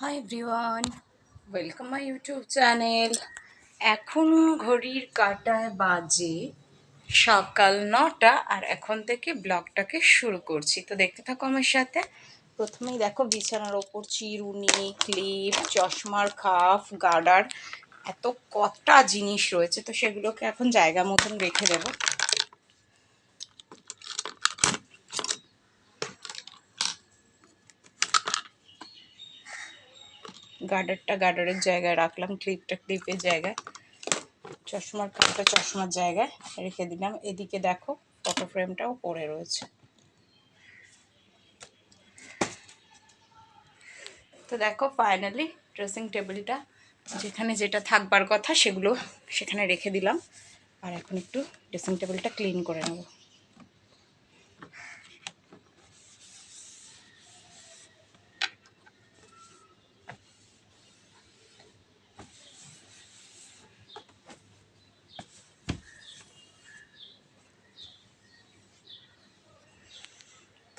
Hi everyone welcome my YouTube channel এখন ঘড়ির কাটায় বাজে সকাল নটা আর এখন থেকে ব্লগটাকে শুরু করছি। তো দেখতে থাকো আমার সাথে। প্রথমেই দেখো বিছানার ওপর চিরুনি, ক্লিপ, চশমার খাফ গার্ডার এত কটা জিনিস রয়েছে। তো সেগুলোকে এখন জায়গা মতন রেখে দেবো। গার্ডারটা গার্ডারের জায়গায় রাখলাম ক্লিপটা ক্লিপের জায়গায়। চশমার কাপটা চশমার জায়গায় রেখে দিলাম। এদিকে দেখো ফটো ফ্রেমটাও পড়ে রয়েছে। তো দেখো ফাইনালি ড্রেসিং টেবিলটা যেখানে যেটা থাকবার কথা সেগুলো সেখানে রেখে দিলাম। আর এখন একটু ড্রেসিং টেবিলটা ক্লিন করে নেব।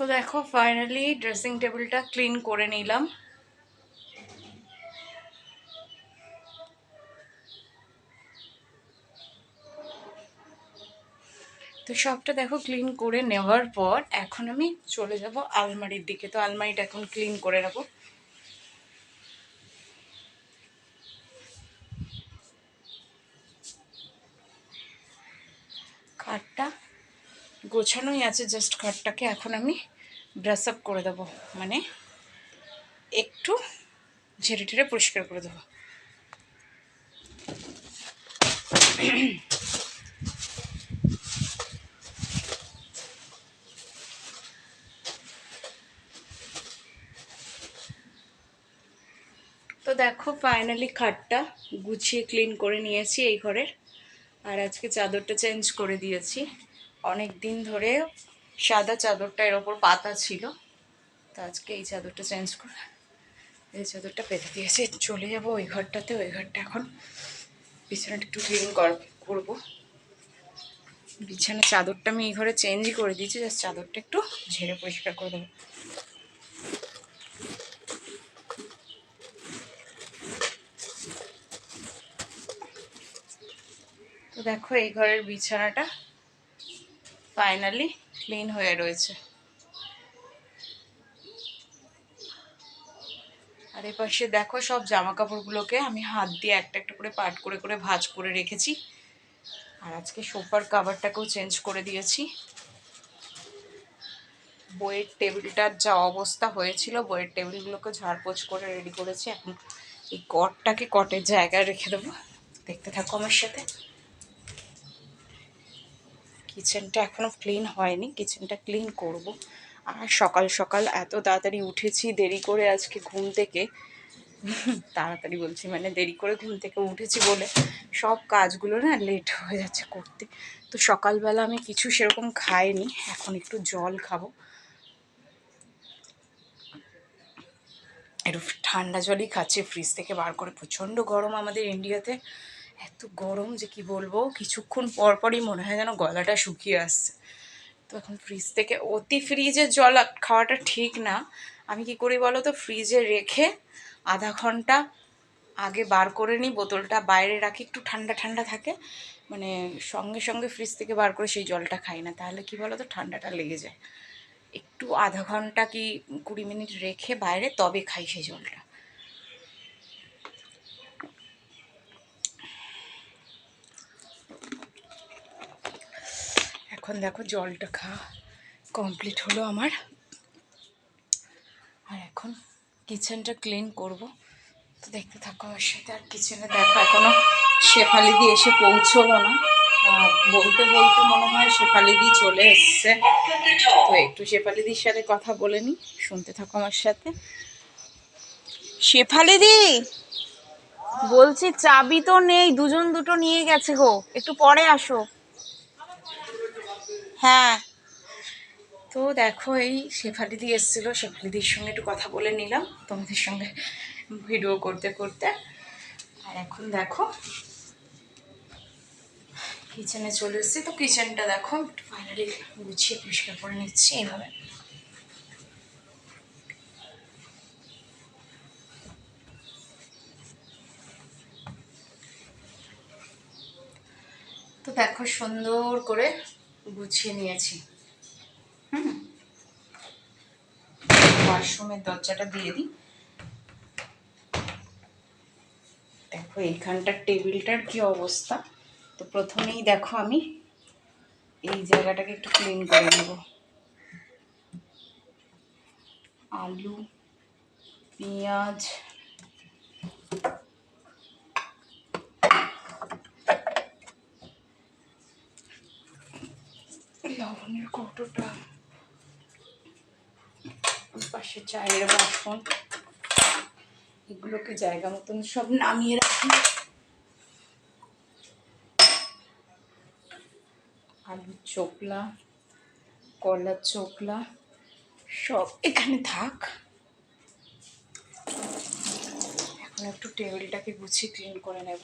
তো দেখো ফাইনালি ড্রেসিং টেবিলটা ক্লিন করে নিলাম। তো সবটা দেখো ক্লিন করে নেওয়ার পর এখন আমি চলে যাব আলমারির দিকে। তো আলমারিটা এখন ক্লিন করে নেব। খাটটা গোছানোই আছে জাস্ট খাটটাকে এখন আমি ব্রাশ আপ করে দেবো। মানে একটু ঝেড়ে ঠেড়ে পরিষ্কার করে দেবো। তো দেখো ফাইনালি খাটটা গুছিয়ে ক্লিন করে নিয়েছি এই ঘরের। আর আজকে চাদরটা চেঞ্জ করে দিয়েছি। অনেক দিন ধরে সাদা চাদরটা এর ওপর পাতা ছিল। তো আজকে এই চাদরটা চেঞ্জ করে এই চাদরটা পেতে দিয়েছি। চলে যাব ওই ঘরটাতে, ওই ঘরটা এখন। বিছানাটা একটু ক্লিন করব। বিছানা চাদরটা আমি এই ঘরে চেঞ্জই করে দিয়েছি। জাস্ট চাদরটা একটু ঝেড়ে পরিষ্কার করে দেবো। তো দেখো এই ঘরের বিছানাটা ফাইনালি ক্লিন হয়ে রয়েছে। আর এ পাশে দেখো সব জামা কাপড়গুলোকে আমি হাত দিয়ে একটা একটা করে পাট করে করে ভাজ করে রেখেছি। আর আজকে সোফার কাভারটাকেও চেঞ্জ করে দিয়েছি। বইয়ের টেবিলটার যা অবস্থা হয়েছিল, বইয়ের টেবিলগুলোকে ঝাড়পোছ করে রেডি করেছি। এখন এই কটটাকে কটের জায়গায় রেখে দেবো। দেখতে থাকো আমার সাথে। কিচেনটা এখনও ক্লিন হয়নি, কিচেনটা ক্লিন করব। আর সকাল সকাল এত তাড়াতাড়ি উঠেছি, দেরি করে আজকে ঘুম থেকে। তাড়াতাড়ি বলছি মানে দেরি করে ঘুম থেকে উঠেছি বলে। সব কাজগুলো না লেট হয়ে যাচ্ছে করতে। তো সকালবেলা আমি কিছু সেরকম খাইনি, এখন একটু জল খাব। একটু ঠান্ডা জলই খাচ্ছি ফ্রিজ থেকে বার করে। প্রচণ্ড গরম আমাদের ইন্ডিয়াতে এত গরম যে কি বলব, কিছুক্ষণ পর পরই মনে হয় যেন গলাটা শুকিয়ে আসছে। তো এখন ফ্রিজ থেকে অতি ফ্রিজের জল খাওয়াটা ঠিক না। আমি কি করি বলো তো ফ্রিজে রেখে আধা ঘণ্টা আগে বার করে নিই, বোতলটা বাইরে রাখি, একটু ঠান্ডা ঠান্ডা থাকে মানে সঙ্গে সঙ্গে ফ্রিজ থেকে বার করে সেই জলটা খাই না। তাহলে কি বলো তো, ঠান্ডাটা লেগে যায়। একটু আধা ঘণ্টা কি কুড়ি মিনিট রেখে বাইরে তবে খাই সেই জলটা। এখন দেখো জলটা খাওয়া কমপ্লিট হলো আমার। আর এখন কিচেনটা ক্লিন করব। তো দেখতে থাকো আমার সাথে, আর কিচেনে দেখো এখনও শেফালি দিয়ে এসে পৌঁছলো না। বলতে বলতে মনে হয় শেফালি দি চলে এসছে। তো একটু শেফালি দির সাথে কথা বলে নি, শুনতে থাকো আমার সাথে। শেফালি দি, বলছি চাবি তো নেই, দুজন দুটো নিয়ে গেছে গো। একটু পরে আসো। হ্যাঁ। তো দেখো, এই শেফালিদি এসেছিল। শেফালিদির সঙ্গে একটু কথা বলে নিলাম। তোমাদের সঙ্গে ভিডিও করতে করতে। আর এখন দেখো কিচেনে চলে এসেছি। তো কিচেনটা দেখো, একটু ফাইনালি গুছিয়ে পরিষ্কার করে নিচ্ছি এইভাবে। তো দেখো, সুন্দর করে গুছিয়ে নিয়েছি। হুম। ওয়াশরুমের দরজাটা দিয়ে দিই। দেখো এইখানটার টেবিলটার কি অবস্থা? তো প্রথমেই দেখো আমি এই জায়গাটাকে একটু ক্লিন করে নেব। আলু পেঁয়াজ কৌটোটা পাশে চায়ের বাসন। এগুলোকে জায়গা মতন সব নামিয়ে রাখি। আলুর চোকলা কলার চোকলা সব এখানে থাক। এখন একটু টেবিলটাকে গুছিয়ে ক্লিন করে নেব।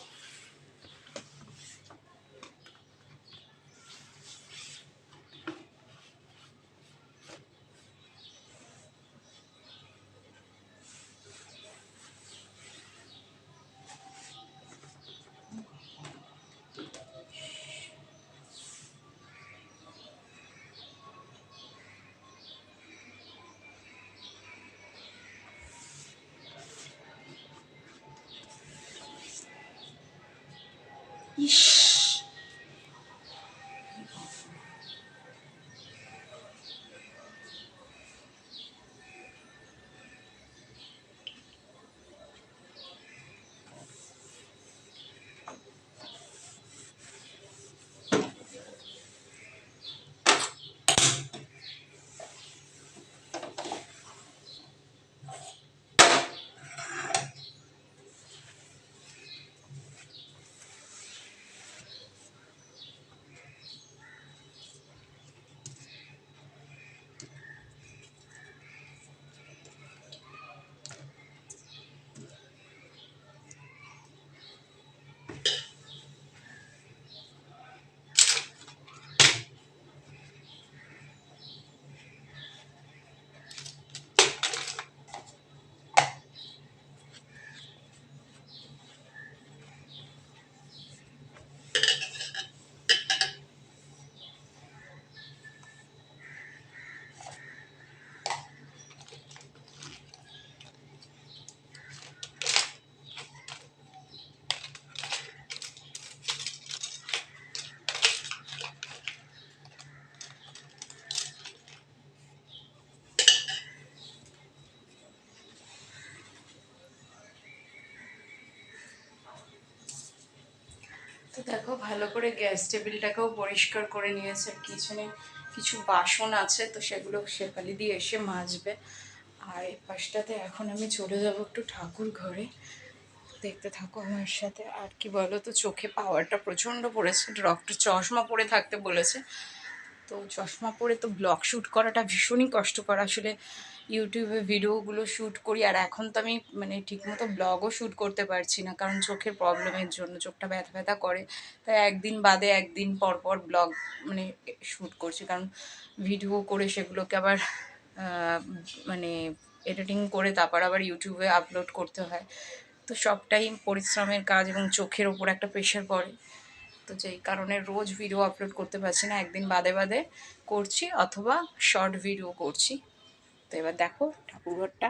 еще. দেখো, ভালো করে গ্যাস টেবিলটাকেও পরিষ্কার করে নিয়েছে। কিচেনে কিছু বাসন আছে, তো সেগুলো শেফালি দিয়ে এসে মাজবে। আর এই পাশটাতে এখন আমি চলে যাব একটু ঠাকুর ঘরে। দেখতে থাকো আমার সাথে। আর কি বলো তো, চোখে পাওয়ারটা প্রচণ্ড পড়েছে। ডক্টর চশমা পরে থাকতে বলেছে। তো চশমা পরে তো ব্লগ শ্যুট করাটা ভীষণই কষ্টকর। আসলে ইউটিউবে ভিডিওগুলো শ্যুট করি আর এখন তো আমি মানে ঠিকমতো ব্লগও শ্যুট করতে পারছি না, কারণ চোখের প্রবলেমের জন্য, চোখটা ব্যথা ব্যথা করে। তাই একদিন বাদে একদিন পর পর ব্লগ মানে শ্যুট করছি, কারণ ভিডিও করে সেগুলোকে আবার মানে এডিটিং করে তারপর আবার ইউটিউবে আপলোড করতে হয়। তো সবটাই পরিশ্রমের কাজ এবং চোখের ওপর একটা প্রেশার পড়ে। তো যেই কারণে রোজ ভিডিও আপলোড করতে পারছি না। একদিন বাদে বাদে করছি অথবা শর্ট ভিডিও করছি। তো এবার দেখো ঠাকুরঘরটা,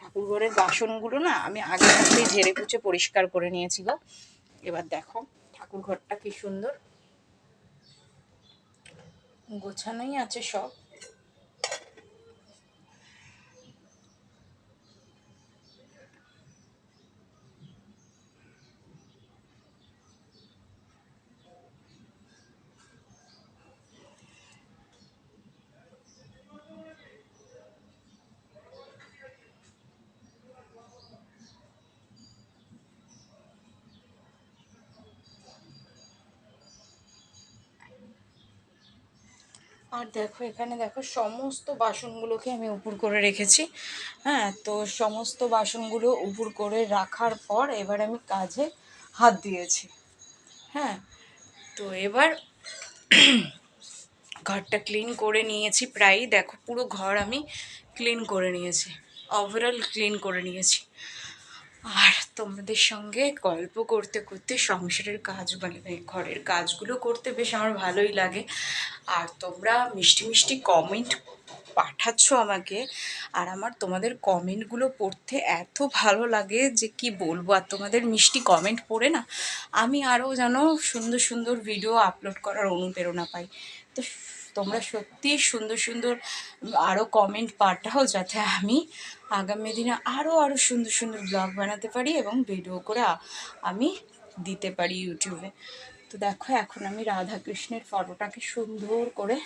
ঠাকুরঘরের বাসনগুলো না আমি আগে থাকতেই ঝেড়ে পুছে পরিষ্কার করে নিয়েছিল এবার দেখো ঠাকুরঘরটা কি সুন্দর। গোছানোই আছে সব। আর দেখো, এখানে দেখো, সমস্ত বাসনগুলোকে আমি উপর করে রেখেছি। হ্যাঁ তো সমস্ত বাসনগুলো উপর করে রাখার পর এবার আমি কাজে হাত দিয়েছি। হ্যাঁ তো এবার ঘরটা ক্লিন করে নিয়েছি প্রায় দেখো, পুরো ঘর আমি ক্লিন করে নিয়েছি। ওভারঅল ক্লিন করে নিয়েছি। আর তোমাদের সঙ্গে গল্প করতে করতে সংসারের কাজ মানে ঘরের কাজগুলো করতে বেশ আমার ভালোই লাগে। আর তোমরা মিষ্টি মিষ্টি কমেন্ট পাঠাচ্ছ আমাকে, আর আমার তোমাদের কমেন্টগুলো পড়তে এত ভালো লাগে যে কি বলব? আর তোমাদের মিষ্টি কমেন্ট পড়ে না, আমি আরও যেন সুন্দর সুন্দর ভিডিও আপলোড করার অনুপ্রেরণা পাই। তো তোমরা সত্যি সুন্দর সুন্দর আরও কমেন্ট পাঠাও যাতে আমি আগামী দিনে আরও আরও সুন্দর সুন্দর ব্লগ বানাতে পারি এবং ভিডিও করে আমি দিতে পারি ইউটিউবে তো দেখো, এখন আমি রাধাকৃষ্ণের ফটোটাকে সুন্দর করে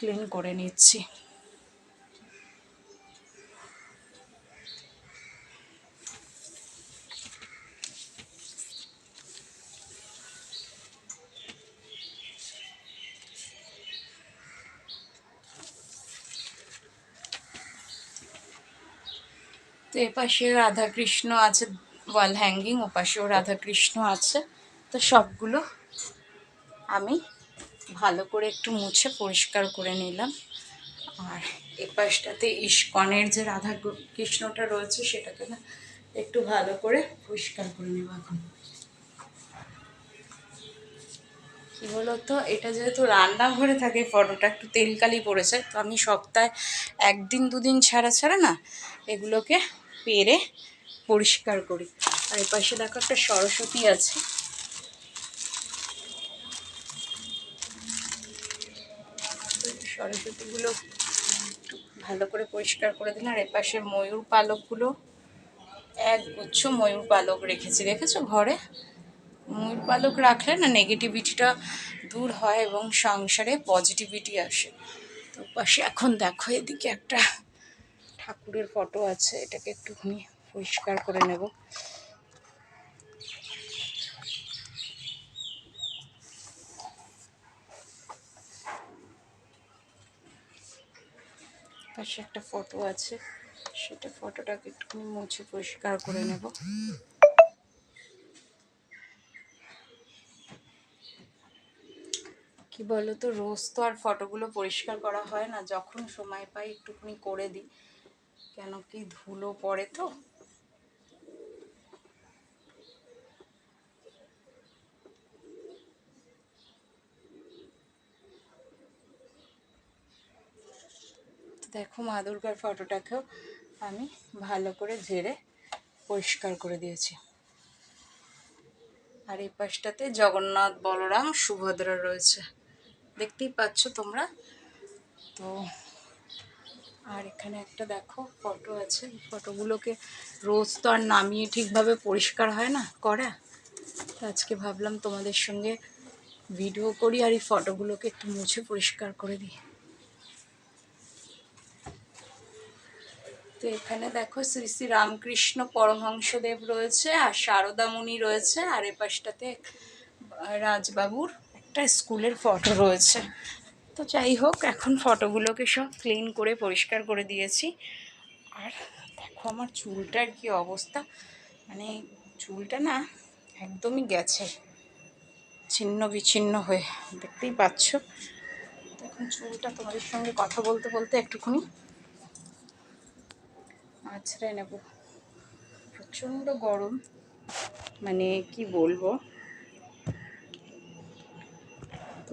ক্লিন করে নিচ্ছি। তো এপাশে রাধাকৃষ্ণ আছে ওয়াল হ্যাঙ্গিং ওপাশেও রাধাকৃষ্ণ আছে। তো সবগুলো আমি ভালো করে একটু মুছে পরিষ্কার করে নিলাম। আর এপাশটাতে ইস্কনের যে রাধা কৃষ্ণটা রয়েছে, সেটাকে না একটু ভালো করে পরিষ্কার করে নেব এখন। কি বলতো? এটা যেহেতু রান্নাঘরে থাকে, ফটোটা একটু তেলকালি পড়েছে, তো আমি সপ্তাহে একদিন দুদিন ছাড়া ছাড়া না এগুলোকে পেরে পরিষ্কার করি। আর এর পাশে দেখো একটা সরস্বতী আছে। সরস্বতীগুলো ভালো করে পরিষ্কার করে দিলাম। আর এপাশের ময়ূর পালকগুলো, এক গুচ্ছ ময়ূর পালক রেখেছি। দেখেছ ঘরে? ময়ূর পালক রাখলে না নেগেটিভিটিটা দূর হয় এবং সংসারে পজিটিভিটি আসে। তো পাশে এখন দেখো এদিকে একটা ঠাকুরের ফটো আছে, এটাকে একটুখানি পরিষ্কার করে নেব। পাশে একটা ফটো আছে, সেটা ফটোটাকে একটুখানি মুছে পরিষ্কার করে নেব। কি বলো তো রোজ তো আর ফটোগুলো পরিষ্কার করা হয় না, যখন সময় পাই একটুখানি করে দিই। কেন কি ধুলো পড়ে তো? দেখো মা দুর্গার ফটোটাকেও আমি ভালো করে ঝেড়ে পরিষ্কার করে দিয়েছি। আর এই পাশটাতে জগন্নাথ বলরাম, সুভদ্রা রয়েছে। দেখতেই পাচ্ছ তোমরা? তো আর এখানে একটা দেখো ফটো আছে। ফটোগুলোকে রোজ তো আর নামিয়ে ঠিকভাবে পরিষ্কার হয় না, করা। তো আজকে ভাবলাম তোমাদের সঙ্গে ভিডিও করি আর এই ফটোগুলোকে একটু মুছে পরিষ্কার করে দিই। তো এখানে দেখো শ্রী শ্রী রামকৃষ্ণ পরমহংসদেব রয়েছে আর শারদামণি রয়েছে আর এ পাশটাতে রাজবাবুর একটা স্কুলের ফটো রয়েছে। তো যাই হোক, এখন ফটোগুলোকে সব ক্লিন করে, পরিষ্কার করে দিয়েছি। আর দেখো আমার চুলটার কি অবস্থা। মানে চুলটা না একদমই গেছে, ছিন্ন বিচ্ছিন্ন হয়ে, দেখতেই পাচ্ছ। এখন চুলটা তোমাদের সঙ্গে কথা বলতে বলতে একটুখানি আছড়ে নেব। প্রচণ্ড গরম মানে কি বলব? তো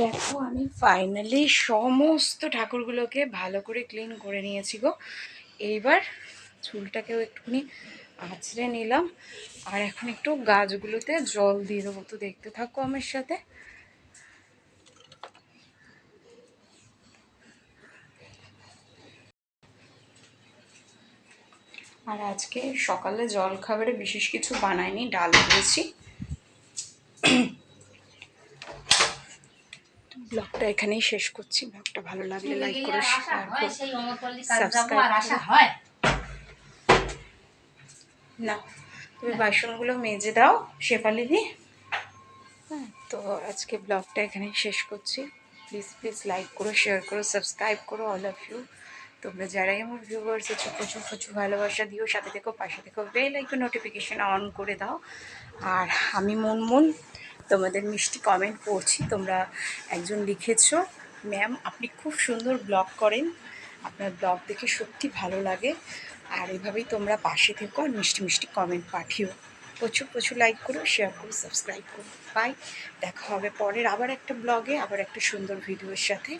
দেখো, আমি ফাইনালি সমস্ত ঠাকুরগুলোকে ভালো করে ক্লিন করে নিয়েছি গো। এইবার চুলটাকেও একটুখানি আঁচড়ে নিলাম। আর এখন একটু গাছগুলোতে জল দিয়ে দেবো তো দেখতে থাকো আমার সাথে। আর আজকে সকালে জল খাবারে বিশেষ কিছু বানাইনি, ডাল করেছি ব্লগটা এখানেই শেষ করছি। ব্লগটা ভালো লাগলে লাইক করো শেয়ার করো হয়। না তুমি বাসনগুলো মেজে দাও শেফালি দি হ্যাঁ তো আজকে ব্লগটা এখানেই শেষ করছি। প্লিজ প্লিজ লাইক করো শেয়ার করো সাবস্ক্রাইব করো অল অফ ইউ তোমরা যারাই আমার ভিউয়ার্স আছো প্রচুর প্রচুর ভালোবাসা দিও। সাথে থেকো পাশে থেকো বেল আইকন নোটিফিকেশন অন করে দাও। আর আমি মুনমুন। তোমাদের মিষ্টি কমেন্ট পড়ছি তোমরা একজন লিখেছো। ম্যাম আপনি খুব সুন্দর ব্লগ করেন। আপনার ব্লগ দেখে সত্যি ভালো লাগে। আর এভাবেই তোমরা পাশে থেকো আর মিষ্টি মিষ্টি কমেন্ট পাঠিও। প্রচুর প্রচুর লাইক করো শেয়ার করো সাবস্ক্রাইব করো। বাই দেখা হবে পরের আবার একটা ব্লগে আবার একটা সুন্দর ভিডিওর সাথে।